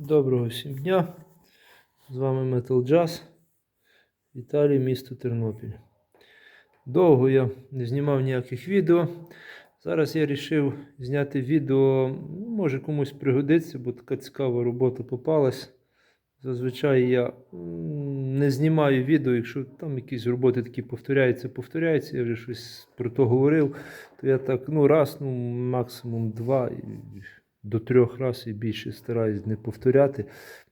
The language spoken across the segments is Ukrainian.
Доброго всім дня. З вами Metal Jazz. Віталій, місто Тернопіль. Довго я не знімав ніяких відео. Зараз я вирішив зняти відео, може комусь пригодиться, бо така цікава робота попалась. Зазвичай я не знімаю відео, якщо там якісь роботи такі повторяються, повторяються, я вже щось про то говорив, то я так ну, раз, ну, максимум два, до трьох разів і більше стараюсь не повторяти.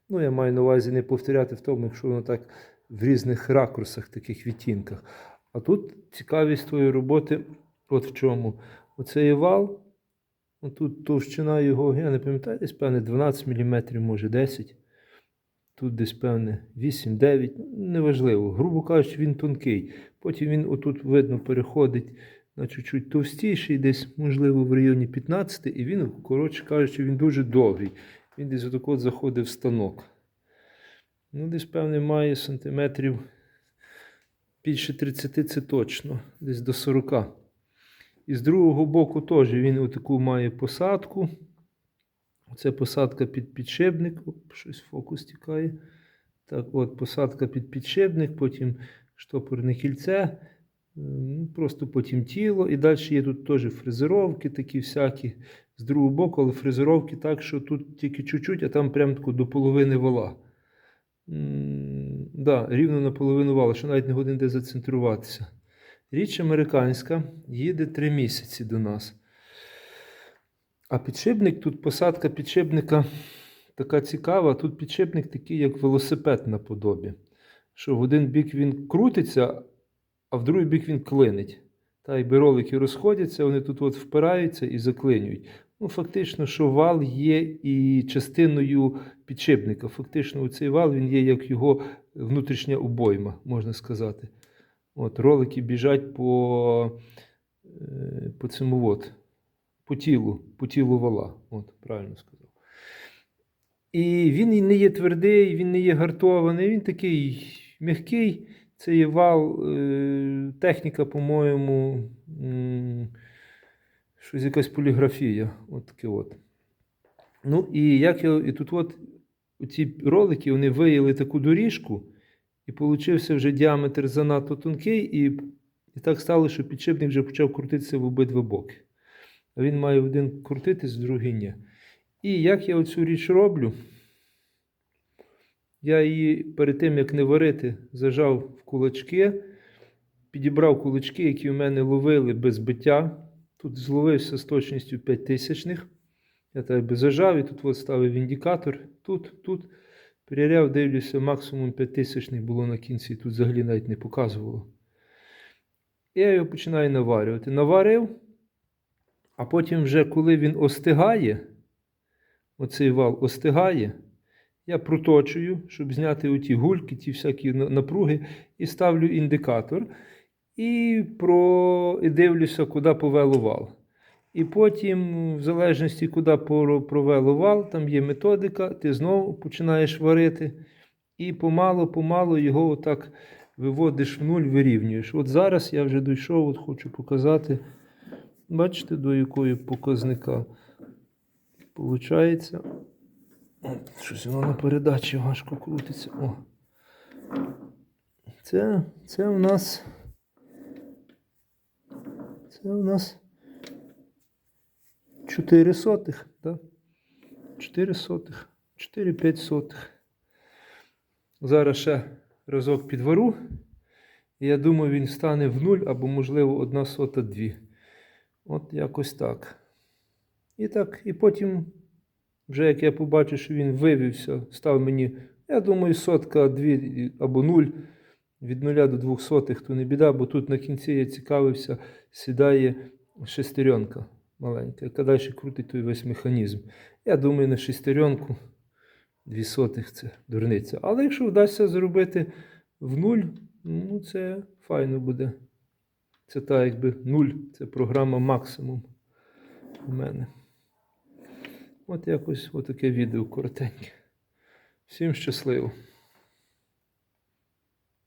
Ну, я маю на увазі не повторяти в тому, якщо воно так в різних ракурсах, таких відтінках. А тут цікавість твоєї роботи, от в чому. Оцей вал, тут товщина його, я не пам'ятаю, десь певне 12 мм, може 10 Тут десь певне 8-9, неважливо. Грубо кажучи, він тонкий. Потім він отут, видно, переходить на чуть-чуть товстіший, десь, можливо, в районі 15, і він, коротше кажучи, він дуже довгий. Він десь отак от заходить в станок. Ну, десь, певне, має сантиметрів більше 30 це точно, десь до 40. І з другого боку теж він отаку має посадку. Це посадка під підшипник. Оп, щось фокус тікає. Так, от, посадка під підшипник, потім штопорне кільце, просто потім тіло. І далі є тут теж фрезеровки такі всякі з другого боку, але фрезеровки так, що тут тільки чуть-чуть, а там прям до половини вала. Да, рівно на половину вала, що навіть не годин де зацентруватися. Річ американська їде 3 місяці до нас. А підшипник, тут посадка підшипника така цікава. Тут підшипник такий, як велосипед наподобі. Що в один бік він крутиться, а в другий бік він клинить. Та якби ролики розходяться, вони тут от впираються і заклинюють. Ну, фактично, що вал є і частиною підшипника. Фактично, цей вал він є як його внутрішня обойма, можна сказати. От, ролики біжать по, е, по цьому от, по тілу, по тілу вала. От, правильно сказав. І він не є твердий, він не є гартований, він такий м'який. Це є вал, е, техніка, по-моєму, щось якась поліграфія. От таке от. Ну, і як я, і тут от ці ролики вони виїли таку доріжку, і получився вже діаметр занадто тонкий, і, і так стало, що підшипник вже почав крутитися в обидва боки. А він має один крутитись, другий ні. І як я оцю річ роблю, я її перед тим, як не варити, зажав в кулачки, підібрав кулачки, які в мене ловили без биття. Тут зловився з точністю 5 тисячних. Я так би зажав і тут от ставив індикатор. Тут, тут. Перевіряв, дивлюся, максимум 5 тисячних було на кінці, тут взагалі навіть не показувало. Я його починаю наварювати. Наварив, а потім, вже коли він остигає, оцей вал остигає, я проточую, щоб зняти оті гульки, ті всякі напруги, і ставлю індикатор. І, про... і дивлюся, куди повело вал. І потім, в залежності, куди провело вал, там є методика, ти знову починаєш варити. І помалу-помалу його отак виводиш в нуль, вирівнюєш. От зараз я вже дійшов, от хочу показати. Бачите, до якої показника Получається. Щось воно на передачі важко крутиться. О. Це, це у нас. Це у нас 4 сотих, так? 4 сотих, 4-5 сотих. Зараз ще разок підвару. Я думаю, він стане в нуль або, можливо, одна сота дві. От якось так. І так, і потім, вже як я побачу, що він вивівся, став мені, я думаю, сотка, дві або нуль. Від нуля до двох сотих, то не біда, бо тут на кінці я цікавився, сідає шестеренка маленька, яка далі крутить той весь механізм. Я думаю, на шестеренку дві сотих це дурниця. Але якщо вдасться зробити в нуль, ну це файно буде. Це так, якби нуль, це програма максимум у мене. От якось отаке відео коротеньке. Всім щасливо!